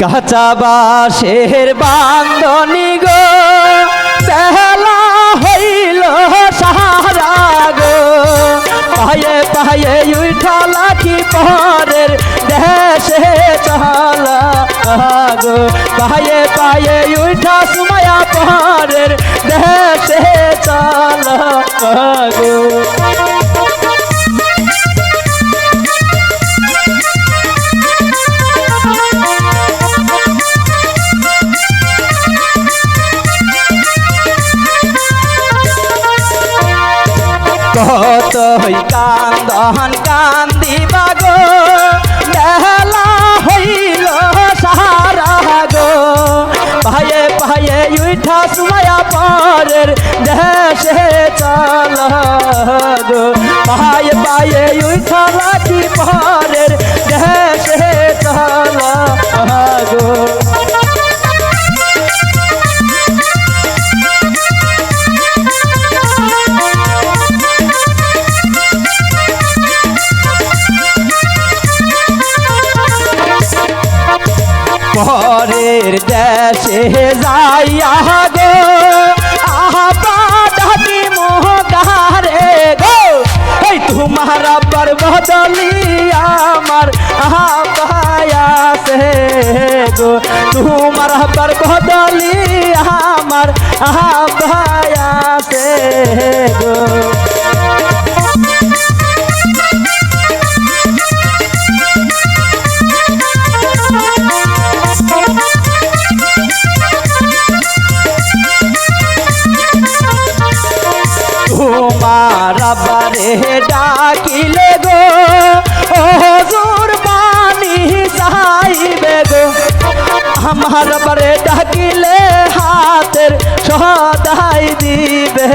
কাঁচা বাসের বান্ধনি গো, বেলা হইল সাহারা গো। পায়ে পায়ে উঠা লাঠি পরের দেশে চলা গো। পায়ে পায়ে উঠা সুমায়া পরের দেশে চলা গো। কত কান্দন কান্দিবা গো বেলা হইল সারা গো। পায়ে পায়ে উঠা সুমায়া পরের দেশে চল গো। পায়ে পায়ে উঠা লাঠি পরের পরের দেশে যাইয়া গো। আহবা ডাকি মোহগারে গো। এই তোমার আবার বদলি আমার আহাবায়াসে গো। তোমার আবার বদলি আমার আহাবায়াসে গো। ডাকিলে গো ও জোর পানি চাইবে গো। আমার বারে ডাকিলে হাতের সদাই দিবে।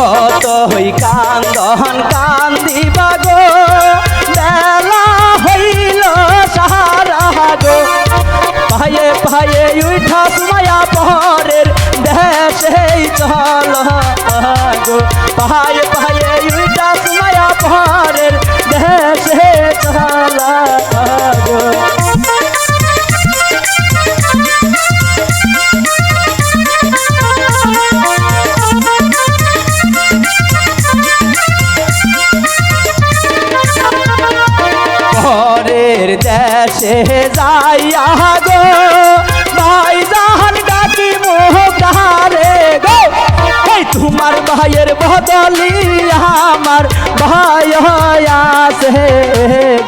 কত হই কান্দন কান্দিবা গো বেলা হইল সারা গো। পায়ে পায়ে উঠা মায়া পরের দেশে চল গো পায়ে পায়ে উঠা মায়া পরের দেশে চল যাইয়া গো ভাই জাহান ডাকি মোহারে গো। এই তোমার ভাইয়ের বদলি আমার ভাই আছে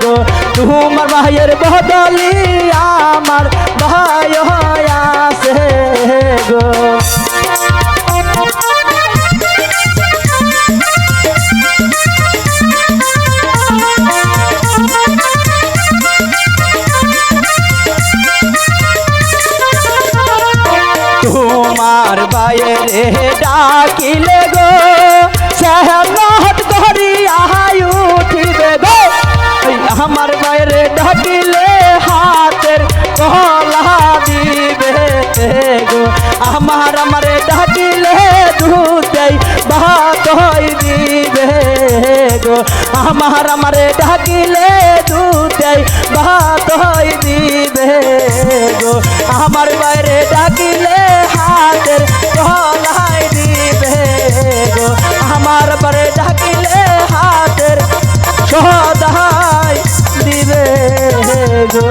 গো। তোমার ভাইয়ের বদলি আমার ভাই আছে তোমার বাইরে ডাকিলে গো। সহমত করিয়া উঠিবে গো। আমার বাইরে ডাকিলে হাতের কলা দিবে গো। আমার আমারে ডাকিলে ভাত হই দিবে গো। আমার আমারে ডাকিলে ভাত হই দিবে গো। আমার বাইরে ডাকিলে হাতের গলায় দিবে গো। আমার বারে ডাকিলে হাতের সদায় দিবে গো।